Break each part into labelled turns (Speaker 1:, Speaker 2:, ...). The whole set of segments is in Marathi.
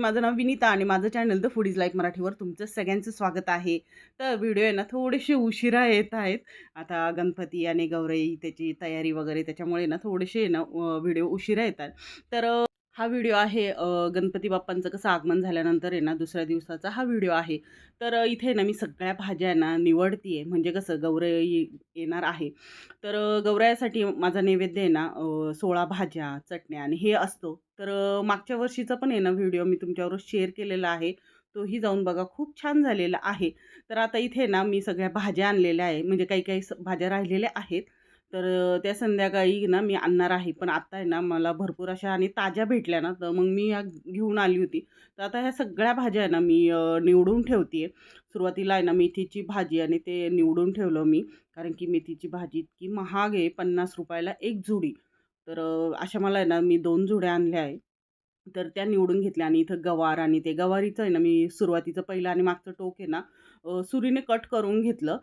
Speaker 1: माझं नाव विनीता आणि माझं channel the food is life मराठीवर तुमचं सगळ्यांचं स्वागत आहे. तर व्हिडिओ आहे ना थोडेसे उशिरा येत आहेत. आता गणपती आणि गौरई त्याची तयारी वगैरे त्याच्यामुळे ना थोडेसे ना व्हिडिओ उशिरा येतात. तर हा व्हिडिओ आहे गणपती बाप्पांचं कसं आगमन झाल्यानंतर आहे ना दुसऱ्या दिवसाचा हा व्हिडिओ आहे तर इथे ना मी सगळ्या भाज्या आहे ना निवडतीये म्हणजे कसं गौराई येणार आहे तर अ, गौरायासाठी माझा नैवेद्य आहे ना सोळा भाज्या, चटण्या आणि हे असतो. तर मागच्या वर्षीचा पण आहे ना व्हिडिओ मी तुमच्याबरोबर शेअर केलेला आहे. तोही जाऊन बघा. खूप छान झालेला आहे. तर आता इथे ना मी सगळ्या भाज्या आणलेल्या आहे. म्हणजे काही-काही स भाज्या राहिलेल्या आहेत. तर त्या संध्याकाळी ना मी आणणार आहे. पण आता आहे ना मला भरपूर अशा आणि ताज्या भेटल्या ना, तर मग मी ह्या घेऊन आली होती. तर आता ह्या सगळ्या भाज्या आहे ना मी निवडून ठेवते सुरुवातीला आहे ना मेथीची भाजी आणि ते निवडून ठेवलं मी. कारण की मेथीची भाजी इतकी महाग आहे पन्नास रुपयाला एक जुडी. तर अशा मला आहे ना मी दोन जुड्या आणल्या आहे. तर त्या निवडून घेतल्या आणि इथं गवार आणि ते गवारीचं आहे ना मी सुरुवातीचं पहिलं आणि मागचं टोक आहे ना सुरीने कट करून घेतलं.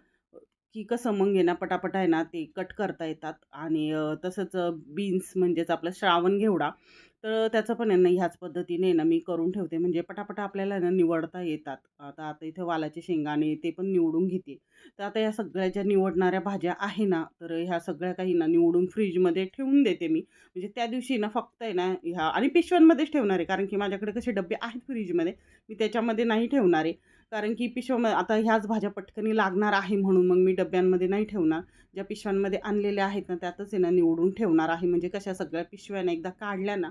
Speaker 1: की कसं मग आहे ना पटापट आहे ना ते कट करता येतात आणि तसंच बीन्स म्हणजेच आपलं श्रावण घेवडा तर त्याचं पण आहे ना ह्याच पद्धतीने ना मी करून ठेवते म्हणजे पटापटा आपल्याला आहे ना निवडता येतात. आता आता इथे वालाचे शेंगाणे ते पण निवडून घेते. तर आता या सगळ्या ज्या निवडणाऱ्या भाज्या आहे ना, तर ह्या सगळ्या काही ना निवडून फ्रीजमध्ये ठेवून देते मी. म्हणजे त्या दिवशी ना फक्त आहे ना ह्या आणि पिशव्यांमध्येच ठेवणार आहे. कारण की माझ्याकडे कसे डब्बे आहेत फ्रीजमध्ये मी त्याच्यामध्ये नाही ठेवणार आहे. कारण की पिशव्या आता ह्याच भाज्या पटकनी लागणार आहे म्हणून मग मी डब्यांमध्ये नाही ठेवणार. ज्या पिशव्यांमध्ये आणलेल्या आहेत ना, त्यातच आहे ना निवडून ठेवणार आहे. म्हणजे कशा सगळ्या पिशव्यांना एकदा काढल्या ना,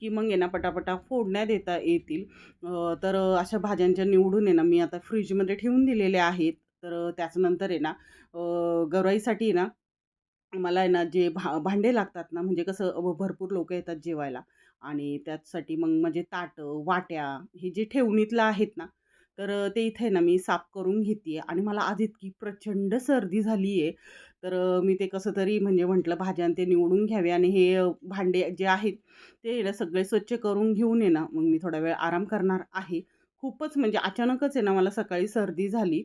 Speaker 1: की मग आहे ना पटापटा फोडण्या देता येतील. तर अशा भाज्यांच्या निवडून आहे ना मी आता फ्रीजमध्ये ठेवून दिलेल्या आहेत. तर त्याचनंतर त्याच्यानंतर आहे ना गौराईसाठी ना मला आहे ना जे भा भांडे लागतात ना, म्हणजे कसं भरपूर लोक येतात जेवायला आणि त्याचसाठी मग म्हणजे ताटं, वाट्या हे जे ठेवणीतलं आहेत ना, तर ते इथे ना मी साफ करून घेते आणि मला आज इतकी प्रचंड सर्दी झाली आहे. तर मी ते कसं तरी म्हणजे म्हटलं भाज्या आणि ते निवडून घ्यावे आणि हे भांडे जे आहेत ते ना सगळे स्वच्छ करून घेऊन ये ना, मग मी थोडा वेळ आराम करणार आहे. खूपच म्हणजे अचानकच आहे ना मला सकाळी सर्दी झाली.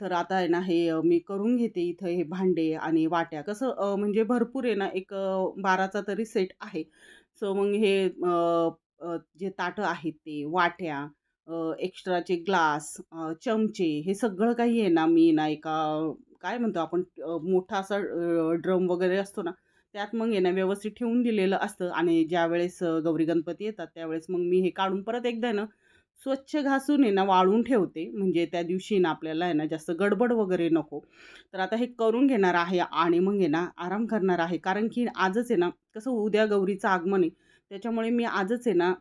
Speaker 1: तर आता आहे ना हे मी करून घेते इथं हे भांडे आणि वाट्या. कसं म्हणजे भरपूर आहे ना एक बाराचा तरी सेट आहे. सो मग हे जे ताटं आहेत ते, वाट्या, एक्स्ट्राचे ग्लास, चमचे हे सगळं काही आहे ना मी ना एका काय म्हणतो आपण मोठा असा ड्रम वगैरे असतो ना, त्यात मग आहे ना व्यवस्थित ठेवून दिलेलं असतं आणि ज्यावेळेस वेळेस गौरी गणपती येतात त्यावेळेस मग मी हे काढून परत एकदा ना स्वच्छ घासून आहे ना वाळून ठेवते. म्हणजे त्या दिवशी ना आपल्याला आहे ना जास्त गडबड वगैरे नको. तर आता हे करून घेणार आहे आणि मग आहे ना आराम करणार आहे. कारण की आजच आहे ना कसं उद्या गौरीचं आगमन आहे. त्याच्यामुळे मी आजच आहे ना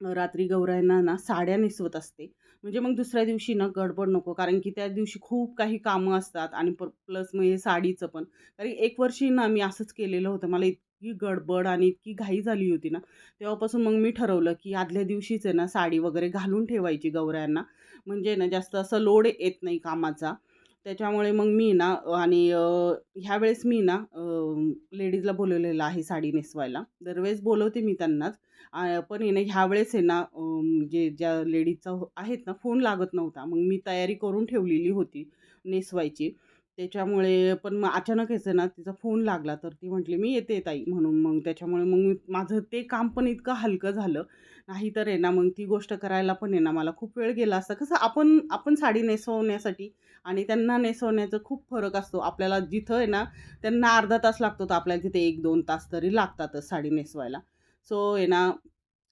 Speaker 1: रात्री गौरायांना ना साड्या नेसवत असते. म्हणजे मग दुसऱ्या दिवशी ना गडबड नको. कारण की त्या दिवशी खूप काही कामं असतात आणि प प्लस मग हे साडीचं पण. कारण एक वर्षी ना मी असंच केलेलं होतं. मला इतकी गडबड आणि इतकी घाई झाली होती ना, तेव्हापासून मग मी ठरवलं की आदल्या दिवशीच आहे ना साडी वगैरे घालून ठेवायची गौऱ्यांना म्हणजे ना जास्त असं लोड येत नाही कामाचा. त्याच्यामुळे मग मी ना आणि ह्यावेळेस मी ना लेडीजला बोलवलेलं आहे साडी नेसवायला. दरवेळेस बोलवते मी त्यांनाच. पण आहे ना ह्यावेळेस आहे ना जे ज्या लेडीजचा हो, आहेत ना फोन लागत नव्हता. मग मी तयारी करून ठेवलेली होती नेसवायची. त्याच्यामुळे पण मग अचानक आहे ना तिचा फोन लागला. तर ती म्हटली, "मी येते ताई" म्हणून. मग त्याच्यामुळे मग मी माझं ते काम पण इतकं हलकं झालं. नाहीतर आहे ना मग ती गोष्ट करायला पण आहे ना मला खूप वेळ गेला असता. कसं आपण आपण साडी नेसवण्यासाठी आणि त्यांना नेसवण्याचा खूप फरक असतो. आपल्याला जिथं आहे ना त्यांना अर्धा तास लागतो, तर आपल्याला तिथे 1-2 तास तरी लागतातच साडी नेसवायला. सो आहे ना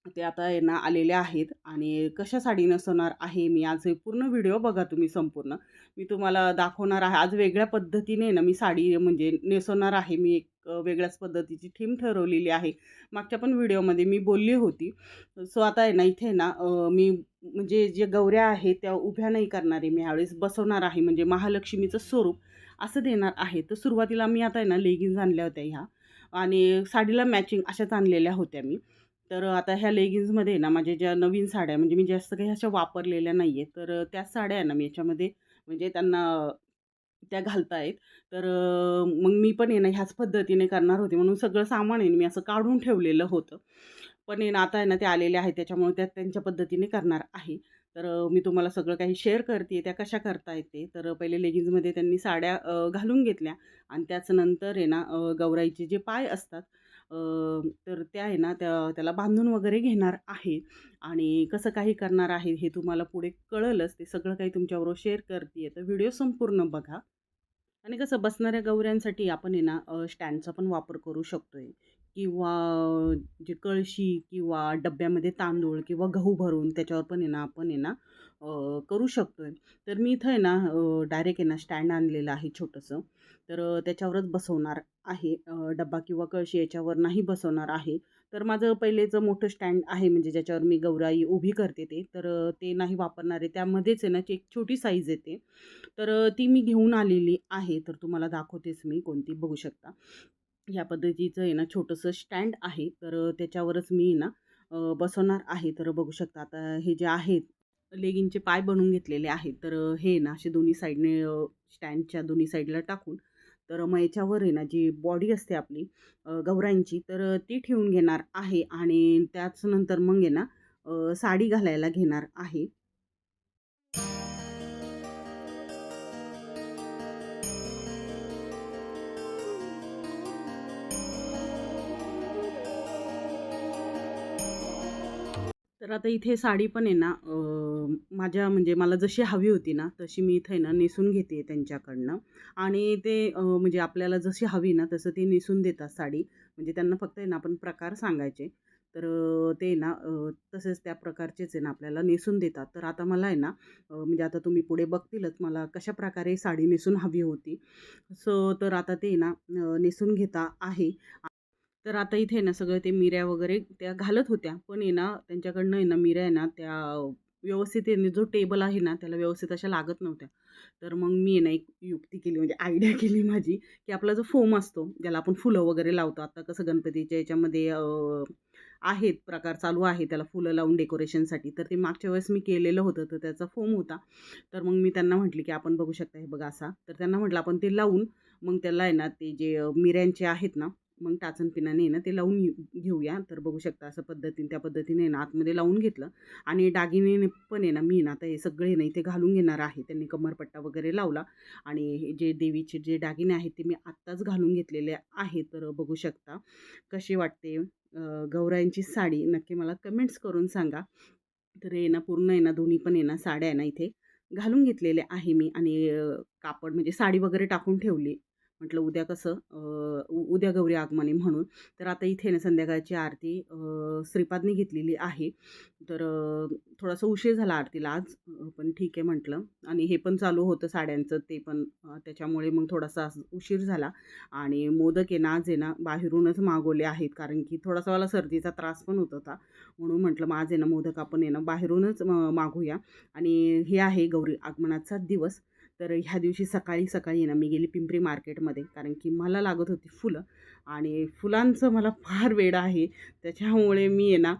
Speaker 1: ते आता यांना ना आलेले आहेत आणि कशा साडी नेसवणार आहे मी आज हे पूर्ण व्हिडिओ बघा तुम्ही संपूर्ण. मी तुम्हाला दाखवणार आहे. आज वेगळ्या पद्धतीने ना मी साडी म्हणजे नेसवणार आहे. मी एक वेगळ्याच पद्धतीची थीम ठरवलेली आहे. मागच्या पण व्हिडिओमध्ये मी बोलली होती. सो आता आहे ना इथे ना मी म्हणजे जे गौऱ्या आहेत त्या उभ्या नाही करणार आहे मी ह्यावेळेस बसवणार आहे. म्हणजे महालक्ष्मीचं स्वरूप असं देणार आहे. तर सुरुवातीला मी आता आहे ना लेगिन्स आणल्या होत्या ह्या आणि साडीला मॅचिंग अशाच आणलेल्या होत्या मी. तर आता ह्या लेगिन्समध्ये ना माझ्या ज्या नवीन साड्या म्हणजे मी जास्त काही अशा वापरलेल्या नाही आहेत. तर त्या त्याच साड्या आहे ना मी याच्यामध्ये म्हणजे त्यांना त्या घालतायत तर मग मी पण आहे ना ह्याच पद्धतीने करणार होते म्हणून सगळं सामान आहे मी असं काढून ठेवलेलं होतं. पण आहे ना आता आहे ना ते आलेले आहे त्याच्यामुळे त्या त्यांच्या पद्धतीने करणार आहे. तर मी तुम्हाला सगळं काही शेअर करते त्या कशा करता येते. तर पहिले लेगिन्समध्ये त्यांनी साड्या घालून घेतल्या आणि त्याच नंतर आहे ना गौराईचे जे पाय असतात तर त्या आहे ना त्या त्याला बांधून वगैरे घेणार आहे. आणि कसं काही करणार आहे हे तुम्हाला पुढे कळलंच ते सगळं काही तुमच्याबरोबर शेअर करते तर व्हिडिओ संपूर्ण बघा. आणि कसं बसणाऱ्या गौऱ्यांसाठी आपण आहे ना स्टँडचा पण वापर करू शकतो आहे किंवा जे कळशी किंवा डब्यामध्ये तांदूळ किंवा गहू भरून त्याच्यावर पण आहे ना आपण आहे ना करू शकतो आहे तर मी इथं आहे ना डायरेक्ट आहे ना स्टँड आणलेलं आहे छोटंसं. तर त्याच्यावरच बसवणार आहे. डब्बा किंवा कळशी याच्यावर नाही बसवणार आहे. तर माझं पहिलेचं मोठं स्टँड आहे म्हणजे ज्याच्यावर मी गौराई उभी करते ते. तर ते नाही वापरणार आहे. त्यामध्येच आहे ना एक छोटी साईज येते तर ती मी घेऊन आलेली आहे. तर तुम्हाला दाखवतेच मी कोणती बघू शकता. ह्या पद्धतीचं आहे ना छोटंसं स्टँड आहे. तर त्याच्यावरच मी ना बसवणार आहे. तर बघू शकता आता हे जे आहेत लेगिंगचे पाय बनवून घेतलेले आहेत. तर हे ना असे दोन्ही साईडने स्टँडच्या दोन्ही साईडला टाकून तर मग याच्यावर आहे ना जी बॉडी असते आपली गौरांची तर ती ठेवून घेणार आहे. आणि त्याच नंतर मग आहे ना साडी घालायला घेणार आहे. तर आता इथे साडी पण आहे ना माझ्या म्हणजे मला जशी हवी होती ना तशी मी इथे आहे ना नेसून घेते त्यांच्याकडनं. आणि ते म्हणजे आपल्याला जशी हवी ना तसं ते नेसून देतात साडी. म्हणजे त्यांना फक्त आहे ना आपण प्रकार सांगायचे. तर ते ना तसेच त्या प्रकारचेच आहे ना आपल्याला नेसून देतात. तर आता मला आहे ना म्हणजे आता तुम्ही पुढे बघतीलच मला कशा प्रकारे साडी नेसून हवी होती. सो तर आता ते ना नेसून घेता आहे. तर आता इथे ना सगळं ते मिऱ्या वगैरे त्या घालत होत्या. पण आहे ना त्यांच्याकडनं आहे ना मिऱ्या आहे ना त्या व्यवस्थित जो टेबल आहे ना त्याला व्यवस्थित अशा लागत नव्हत्या. तर मग मी आहे ना एक युक्ती केली म्हणजे आयडिया केली माझी की आपला जो फोम असतो ज्याला आपण फुलं वगैरे लावतो आता कसं गणपतीच्या याच्यामध्ये आहेत प्रकार चालू आहे त्याला फुलं लावून डेकोरेशनसाठी तर ते मागच्या वेळेस मी केलेलं होतं तर त्याचा फोम होता. तर मग मी त्यांना म्हटली की आपण बघू शकता हे बघा असा. तर त्यांना म्हटलं आपण ते लावून मग त्याला आहे ना ते जे मिऱ्यांचे आहेत ना मग टाचन पिनाने ना ते लावून घेऊया. तर बघू शकता असं पद्धतीने त्या पद्धतीने ना आतमध्ये लावून घेतलं. आणि दागिने पण आहे ना मी ना आता हे सगळे ना इथे घालून घेणार आहे. त्यांनी कमरपट्टा वगैरे लावला. आणि हे जे देवीचे जे दागिने आहेत ते मी आत्ताच घालून घेतलेले आहे. तर बघू शकता कशी वाटते गौरायांची साडी. नक्की मला कमेंट्स करून सांगा. तर हे ना पूर्ण आहे ना दोन्ही पण आहे ना साड्या आहे ना इथे घालून घेतलेल्या आहे मी. आणि कापड म्हणजे साडी वगैरे टाकून ठेवली. म्हटलं उद्या कसं उ उद्या गौरी आगमने म्हणून. तर आता इथे ना संध्याकाळची आरती श्रीपादनी श्रीपादने घेतलेली आहे. तर थोडासा उशीर झाला आरतीला आज पण ठीक आहे म्हटलं. आणि हे पण चालू होतं साड्यांचं ते पण त्याच्यामुळे मग थोडासा उशीर झाला. आणि मोदक आहे ना आज आहे ना बाहेरूनच मागवले आहेत. कारण की थोडासा मला सर्दीचा त्रास पण होत होता. म्हणून म्हटलं मग आज आहे ना मोदक आपण आहे ना बाहेरूनच मागूया. आणि हे आहे गौरी आगमनाचा दिवस. तर ह्या दिवशी सकाळी सकाळी ना मी गेली पिंपरी मार्केटमध्ये कारण की मला लागत होती फुलं आणि फुलांचं मला फार वेड आहे. त्याच्यामुळे मी आहे ना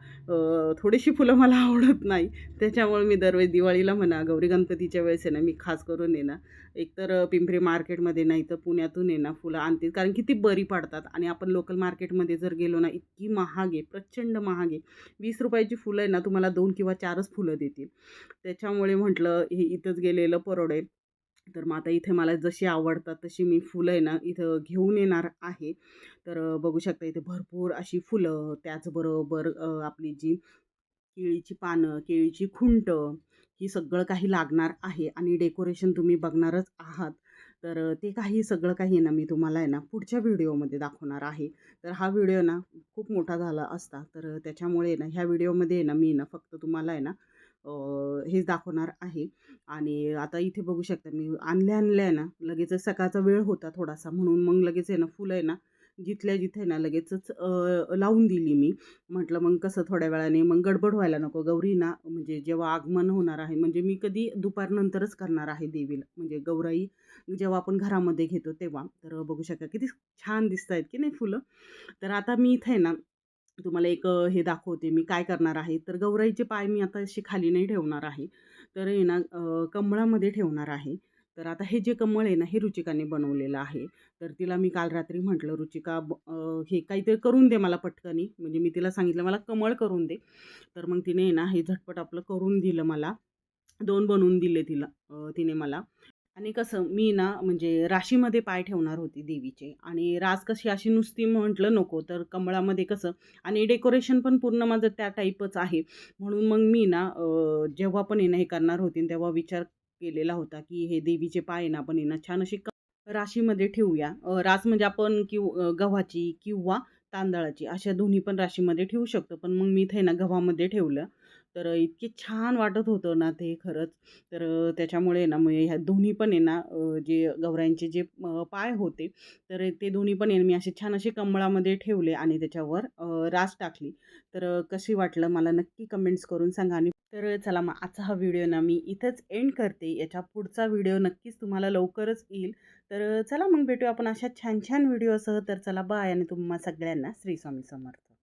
Speaker 1: थोडीशी फुलं मला आवडत नाही. त्याच्यामुळे मी दरवेळी दिवाळीला म्हणा गौरी गणपतीच्या वेळेस आहे ना मी खास करून आहे ना एकतर पिंपरी मार्केटमध्ये नाही तर पुण्यातून आहे ना फुलं आणते. कारण की ती बरी पडतात आणि आपण लोकल मार्केटमध्ये जर गेलो ना इतकी महाग आहे प्रचंड महाग आहे. वीस रुपयाची फुलं आहे ना तुम्हाला दोन किंवा चारच फुलं देतील. त्याच्यामुळे म्हटलं हे इथंच गेलेलं परवडेल तर मग आता इथे मला जशी आवडतात तशी मी फुलं आहे ना इथं घेऊन येणार आहे. तर बघू शकता इथे भरपूर अशी फुलं त्याचबरोबर आपली जी केळीची पानं केळीची खुंट ही सगळं काही लागणार आहे आणि डेकोरेशन तुम्ही बघणारच आहात. तर ते काही सगळं काही आहे ना मी तुम्हाला आहे ना पुढच्या व्हिडिओमध्ये दाखवणार आहे. तर हा व्हिडिओ ना खूप मोठा झाला असता. तर त्याच्यामुळे ना ह्या व्हिडिओमध्ये आहे ना मी ना फक्त तुम्हाला आहे ना हेच दाखवणार आहे. आणि आता इथे बघू शकता मी आणल्या आणल्या ना लगेच सकाळचा वेळ होता थोडासा म्हणून मग लगेच आहे ना फुलं आहे ना जिथल्या जिथे ना लगेचच लावून दिली मी. म्हटलं मग कसं थोड्या वेळाने मग गडबड व्हायला नको. गौरी ना म्हणजे जेव्हा आगमन होणार आहे म्हणजे मी कधी दुपारनंतरच करणार आहे देवीला. म्हणजे गौराई जेव्हा आपण घरामध्ये घेतो तेव्हा. तर बघू शकता किती छान दिसत आहेत की नाही फुलं. तर आता मी इथे आहे ना तुम्हाला एक हे दाखवते मी काय करणार आहे. तर गौराईचे पाय मी आता असे खाली नाही ठेवणार आहे. तर आहे ना कमळामध्ये ठेवणार आहे. तर आता हे जे कमळ आहे ना हे रुचिकाने बनवलेलं आहे. तर तिला मी काल रात्री म्हटलं रुचिका हे काहीतरी करून दे मला पटकनी. म्हणजे मी तिला सांगितलं मला कमळ करून दे. तर मग तिने ना हे झटपट आपलं करून दिलं मला. दोन बनवून दिले तिला तिने मला. आणि कसं मी ना म्हणजे राशीमध्ये पाय ठेवणार होती देवीचे. आणि रास कशी अशी नुसती म्हटलं नको तर कमळामध्ये कसं आणि डेकोरेशन पण पूर्ण माझं त्या टाईपच आहे. म्हणून मग मी ना जेव्हा पण येणं ना हे करणार होती तेव्हा विचार केलेला होता की हे देवीचे पाय आहे ना पण येणं ना छान अशी राशीमध्ये ठेवूया. रास म्हणजे आपण किंव गव्हाची किंवा तांदळाची अशा दोन्ही पण राशीमध्ये ठेवू शकतो. पण मग मी इथे ना गव्हामध्ये ठेवलं. तर इतके छान वाटत होतं ना ते खरंच. तर त्याच्यामुळे ना मग ह्या दोन्ही पण आहे ना जे गवऱ्यांचे जे पाय होते तर ते दोन्ही पण आहे ना मी असे छान असे कमळामध्ये ठेवले आणि त्याच्यावर रास टाकली. तर कशी वाटलं मला नक्की कमेंट्स करून सांगा आणि तर चला मग आजचा हा व्हिडिओ ना मी इथंच एंड करते. याच्या पुढचा व्हिडिओ नक्कीच तुम्हाला लवकरच येईल. तर चला मग भेटूया आपण अशा छान छान व्हिडिओसह. तर चला बाय आणि तुम्हा सगळ्यांना श्री स्वामी समर्थ.